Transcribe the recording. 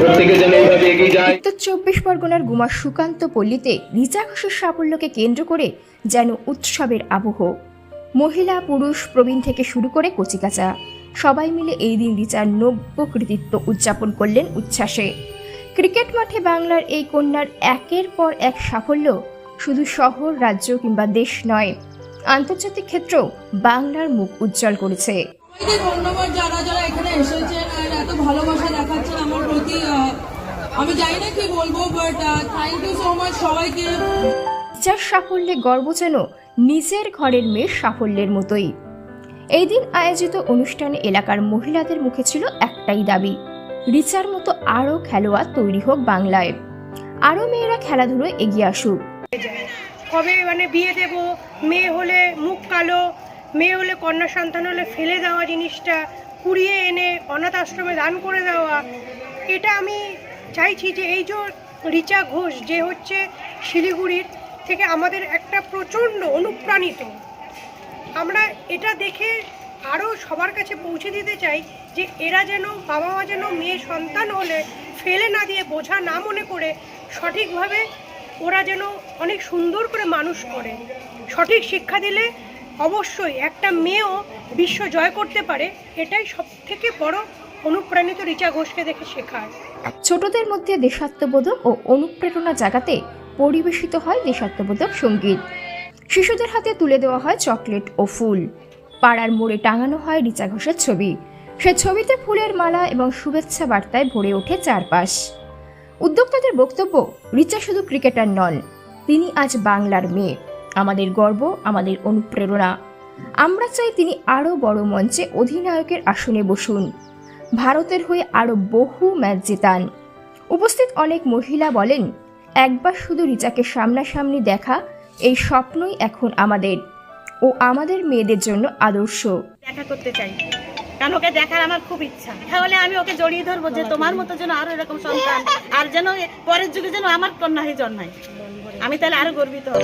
প্রত্যেকে যেন এইভাবে এগিয়ে যায়। উত্তর চব্বিশ পরগনার গুমার সুকান্ত পল্লীতে রিচা ঘোষের সাফল্যকে কেন্দ্র করে যেন উৎসবের আবহ। মহিলা পুরুষ প্রবীণ থেকে শুরু করে কচিকাচা। সবাই মিলে এই দিন রিচার নব্য কৃতিত্ব উদযাপন করলেন উচ্ছ্বাসে। ক্রিকেট মাঠে বাংলার এই কন্যার একের পর এক সাফল্য শুধু শহর রাজ্য কিংবা দেশ নয় আন্তর্জাতিক ক্ষেত্রেও বাংলার মুখ উজ্জ্বল করেছে। ধন্যবাদ যারা যারা এখানে এসেছেন আর এত ভালোবাসা আমি জানি না কি বলব but thank you so much সবাইকে। যার সাফল্যে গর্ব যেন নিজের ঘরের মেয়ের সাফল্যের মতোই। এই দিন আয়োজিত অনুষ্ঠানে এলাকার মহিলাদের মুখে ছিল একটাই দাবি রিচার মতো আরও খেলোয়াড় তৈরি হোক বাংলায়। আরও মেয়েরা খেলাধুলোয় এগিয়ে আসুক। কবে মানে বিয়ে দেব মেয়ে হলে মুখ কালো মেয়ে হলে কন্যা সন্তান হলে ফেলে দেওয়া জিনিসটা কুড়িয়ে এনে অনাথ আশ্রমে দান করে দেওয়া এটা আমি চাইছি যে এই যে রিচা ঘোষ, যে হচ্ছে শিলিগুড়ির থেকে আমাদের একটা প্রচণ্ড অনুপ্রাণিত। আমরা এটা দেখে আরও সবার কাছে পৌঁছে দিতে চাই যে এরা যেন বাবা মা যেন মেয়ে সন্তান হলে ফেলে না দিয়ে, বোঝা না মনে করে সঠিকভাবে ওরা যেন অনেক সুন্দর করে মানুষ করে। সঠিক শিক্ষা দিলে অবশ্যই একটা মেয়েও বিশ্ব জয় করতে পারে, এটাই সব থেকে বড় অনুপ্রাণিত রিচা ঘোষকে দেখে শেখার। ছোটদের মধ্যে দেশাত্মবোধক ও অনুপ্রেরণা জাগাতে পরিবেশিত হয় দেশাত্মবোধক সংগীত। শিশুদের হাতে তুলে দেওয়া হয় চকলেট ও ফুল। পাড়ার মোড়ে টাঙানো হয় রিচা ঘোষের ছবি। সে ছবিতে ফুলের মালা এবং শুভেচ্ছা বার্তায় ভরে ওঠে চারপাশ। উদ্যোক্তাদের বক্তব্য, রিচা শুধু ক্রিকেটার নন, তিনি আজ বাংলার মেয়ে। আমাদের গর্ব, আমাদের অনুপ্রেরণা। আমরা চাই তিনি আরও বড় মঞ্চে অধিনায়কের আসনে বসুন। ভারতের হয়ে আরও বহু ম্যাচ জেতান। উপস্থিত অনেক মহিলা বলেন, একবার শুধু রিচাকে সামনাসামনি দেখা, এই স্বপ্নই এখন আমাদের ও আমাদের মেয়েদের জন্য আদর্শ। দেখা করতে চাই। কারণ ওকে দেখার আমার খুব ইচ্ছা। তাহলে আমি ওকে জড়িয়ে ধরবো যে তোমার মতো যেন আরও এরকম সন্তান, আর যেন পরের যুগে যেন আমার কন্যা হয়ে জন্মায়। আমি তাহলে আরও গর্বিত হব।